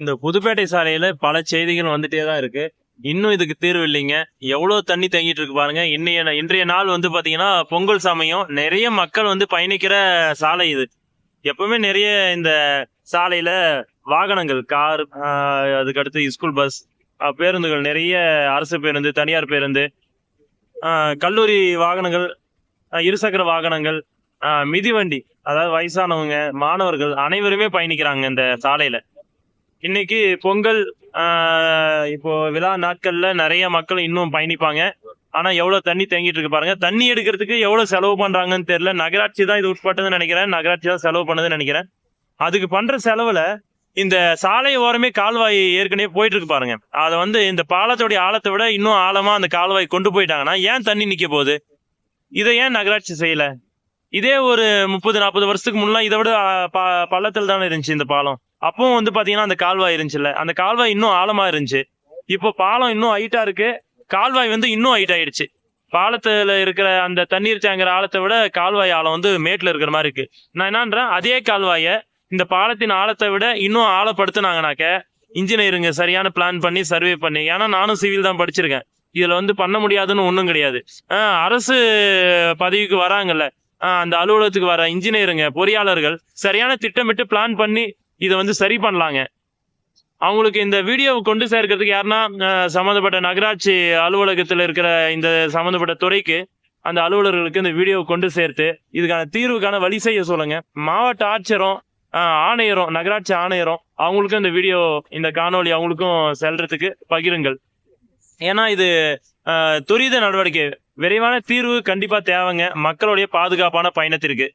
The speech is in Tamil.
இந்த புதுப்பேட்டை சாலையில பல செய்திகள் வந்துட்டே தான் இருக்கு. இன்னும் இதுக்கு தீர்வு இல்லைங்க. எவ்வளவு தண்ணி தங்கிட்டு இருக்கு பாருங்க. இன்னைய இன்றைய நாள் வந்து பாத்தீங்கன்னா பொங்கல் சமயம் நிறைய மக்கள் வந்து பயணிக்கிற சாலை இது. எப்பவுமே நிறைய இந்த சாலையில வாகனங்கள் கார் அதுக்கடுத்து ஸ்கூல் பஸ் பேருந்துகள் நிறைய அரசு பேருந்து தனியார் பேருந்து கல்லூரி வாகனங்கள் இருசக்கர வாகனங்கள் மிதிவண்டி அதாவது வயசானவங்க மாணவர்கள் அனைவருமே பயணிக்கிறாங்க இந்த சாலையில. இன்னைக்கு பொங்கல் இப்போ விழா நாட்கள்ல நிறைய மக்கள் இன்னும் பயணிப்பாங்க. ஆனா எவ்வளவு தண்ணி தேங்கிட்டு இருக்கு பாருங்க. தண்ணி எடுக்கிறதுக்கு எவ்வளவு செலவு பண்றாங்கன்னு தெரியல. நகராட்சி தான் இது உட்பட்டதுன்னு நினைக்கிறேன். நகராட்சி தான் செலவு பண்ணதுன்னு நினைக்கிறேன். அதுக்கு பண்ற செலவுல இந்த சாலை ஓரமே கால்வாய் ஏற்கனவே போயிட்டு இருக்கு பாருங்க. அதை வந்து இந்த பாலத்தோடைய ஆழத்தை விட இன்னும் ஆழமா அந்த கால்வாய் கொண்டு போயிட்டாங்கன்னா ஏன் தண்ணி நிக்க போகுது? இதை ஏன் நகராட்சி செய்யல? இதே ஒரு முப்பது நாற்பது வருஷத்துக்கு முன்னெல்லாம் இதை விட பள்ளத்தில் தானே இருந்துச்சு இந்த பாலம். அப்பவும் வந்து பாத்தீங்கன்னா அந்த கால்வாய் இருந்துச்சுல்ல அந்த கால்வாய் இன்னும் ஆழமா இருந்துச்சு. இப்போ பாலம் இன்னும் ஹைட்டா இருக்கு. கால்வாய் வந்து இன்னும் ஹைட் ஆயிடுச்சு. பாலத்துல இருக்கிற அந்த தண்ணீர் தேங்குற ஆழத்தை விட கால்வாய் ஆழம் வந்து மேட்ல இருக்கிற மாதிரி இருக்கு. நான் என்னன்றேன் அதே கால்வாயை இந்த பாலத்தின் ஆழத்தை விட இன்னும் ஆழப்படுத்தினாங்கனாக்க இன்ஜினியருங்க சரியான பிளான் பண்ணி சர்வே பண்ணி ஏன்னா நானும் சிவில் தான் படிச்சிருக்கேன். இதில் வந்து பண்ண முடியாதுன்னு ஒன்றும் கிடையாது. அரசு பதவிக்கு வராங்கல்ல ஆஹ் அந்த அலுவலகத்துக்கு வர இன்ஜினியருங்க பொறியாளர்கள் சரியான திட்டமிட்டு பிளான் பண்ணி இதை வந்து சரி பண்ணலாங்க. அவங்களுக்கு இந்த வீடியோவை கொண்டு சேர்க்கறதுக்கு யாருன்னா சம்மந்தப்பட்ட நகராட்சி அலுவலகத்தில் இருக்கிற இந்த சம்மந்தப்பட்ட துறைக்கு அந்த அலுவலர்களுக்கு இந்த வீடியோவை கொண்டு சேர்த்து இதுக்கான தீர்வுக்கான வழி செய்ய சொல்லுங்க. மாவட்ட ஆட்சியரும் ஆணையரும் நகராட்சி ஆணையரும் அவங்களுக்கும் இந்த வீடியோ இந்த காணொலி அவங்களுக்கும் செல்றதுக்கு பகிருங்கள். ஏன்னா இது துரித நடவடிக்கை. விரைவான தீர்வு கண்டிப்பாக தேவைங்க. மக்களுடைய பாதுகாப்பான பயணத்திற்கு.